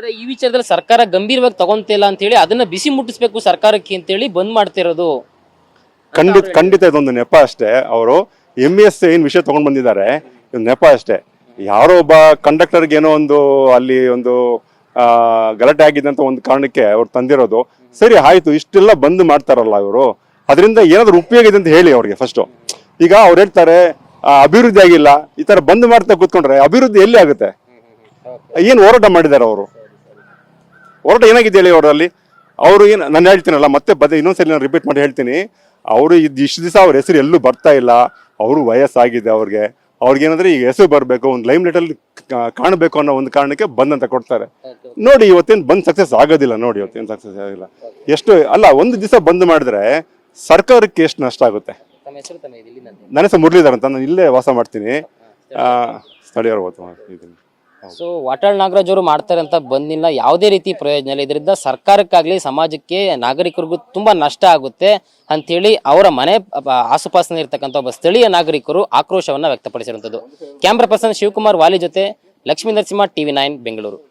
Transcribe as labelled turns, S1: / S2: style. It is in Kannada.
S1: ಅಂದ್ರೆ ಈ ವಿಚಾರದಲ್ಲಿ ಸರ್ಕಾರ ಗಂಭೀರವಾಗಿ ತಗೊಂತಿಲ್ಲ ಅಂತ ಹೇಳಿ ಅದನ್ನ ಬಿಸಿ ಮುಟ್ಟಿಸ್ಬೇಕು ಸರ್ಕಾರಕ್ಕೆ ಅಂತ ಹೇಳಿ ಬಂದ್ ಮಾಡ್ತಿರೋದು
S2: ಖಂಡಿತ ಖಂಡಿತ ಇದೊಂದು ನೆಪ ಅಷ್ಟೇ. ಅವರು ಎಂ ಎಸ್ ಏನ್ ವಿಷಯ ತಗೊಂಡ್ ಬಂದಿದ್ದಾರೆ ಇದು ನೆಪ ಅಷ್ಟೇ. ಯಾರೋ ಒಬ್ಬ ಕಂಡಕ್ಟರ್ಗೆ ಏನೋ ಒಂದು ಅಲ್ಲಿ ಒಂದು ಗಲಾಟೆ ಆಗಿದೆ ಒಂದು ಕಾರಣಕ್ಕೆ ಅವ್ರು ತಂದಿರೋದು. ಸರಿ, ಆಯ್ತು, ಇಷ್ಟೆಲ್ಲ ಬಂದ್ ಮಾಡ್ತಾರಲ್ಲ ಇವರು. ಅದರಿಂದ ಏನಾದ್ರು ಉಪಯೋಗ ಇದೆ ಅಂತ ಹೇಳಿ ಅವ್ರಿಗೆ ಫಸ್ಟ್ ಈಗ ಅವ್ರು ಹೇಳ್ತಾರೆ ಅಭಿವೃದ್ಧಿ ಆಗಿಲ್ಲ, ಈ ತರ ಬಂದ್ ಮಾಡ್ತಾ ಕೂತ್ಕೊಂಡ್ರೆ ಅಭಿವೃದ್ಧಿ ಎಲ್ಲಿ ಆಗುತ್ತೆ? ಏನ್ ಹೋರಾಟ ಮಾಡಿದ್ದಾರೆ ಅವರು? ಹೋರಾಟ ಏನಾಗಿದೆ ಹೇಳಿ ಅವರಲ್ಲಿ? ಅವರು ಏನು ನಾನು ಹೇಳ್ತೀನಲ್ಲ ಮತ್ತೆ ಬದ ಇನ್ನೊಂದ್ಸಲಿ ನಾನು ರಿಪೀಟ್ ಮಾಡಿ ಹೇಳ್ತೀನಿ. ಅವರು ಇದು ಇಷ್ಟು ದಿವಸ ಅವ್ರ ಹೆಸರು ಎಲ್ಲೂ ಬರ್ತಾ ಇಲ್ಲ. ಅವರು ವಯಸ್ಸಾಗಿದೆ ಅವ್ರಿಗೆ. ಅವ್ರಿಗೇನಂದ್ರೆ ಈಗ ಹೆಸರು ಬರಬೇಕು ಒಂದು ಲೈಮ್ ಲೈಟಲ್ಲಿ ಕಾಣಬೇಕು ಅನ್ನೋ ಒಂದು ಕಾರಣಕ್ಕೆ ಬಂದಂತ ಕೊಡ್ತಾರೆ. ನೋಡಿ ಇವತ್ತೇನು ಬಂದ್ ಸಕ್ಸಸ್ ಆಗೋದಿಲ್ಲ ನೋಡಿ ಇವತ್ತೇನು ಸಕ್ಸಸ್ ಆಗಿಲ್ಲ ಎಷ್ಟು ಅಲ್ಲ ಒಂದು ದಿವಸ ಬಂದ್ ಮಾಡಿದ್ರೆ ಸರ್ಕಾರಕ್ಕೆ ಎಷ್ಟು ನಷ್ಟ ಆಗುತ್ತೆ? ನನ್ನ ಹೆಸರು ಮುರಳೀಧರ್ ಅಂತ ನಾನು ಇಲ್ಲೇ ವಾಸ ಮಾಡ್ತೀನಿ. ಸ್ಥಳೀಯರು ಓದ್ತಾ ಇದ್ದೀನಿ
S1: ಸೊ ವಾಟಾಳ್ ನಾಗರಾಜ್ ಅವರು ಮಾಡ್ತಾರೆ ಅಂತ ಬಂದಿಲ್ಲ. ಯಾವುದೇ ರೀತಿ ಪ್ರಯೋಜನ ಇಲ್ಲ. ಇದರಿಂದ ಸರ್ಕಾರಕ್ಕಾಗಲಿ, ಸಮಾಜಕ್ಕೆ, ನಾಗರಿಕರಿಗೂ ತುಂಬಾ ನಷ್ಟ ಆಗುತ್ತೆ ಅಂಥೇಳಿ ಅವರ ಮನೆ ಆಸುಪಾಸಿನಲ್ಲಿ ಆಸುಪಾಸಿನ ಇರ್ತಕ್ಕಂಥ ಒಬ್ಬ ಸ್ಥಳೀಯ ನಾಗರಿಕರು ಆಕ್ರೋಶವನ್ನ ವ್ಯಕ್ತಪಡಿಸಿರುವಂಥದ್ದು. ಕ್ಯಾಮ್ರಾ ಪರ್ಸನ್ ಶಿವಕುಮಾರ್ ವಾಲಿ ಜೊತೆ ಲಕ್ಷ್ಮೀ ನರಸಿಂಹ, ಟಿವಿ ನೈನ್, ಬೆಂಗಳೂರು.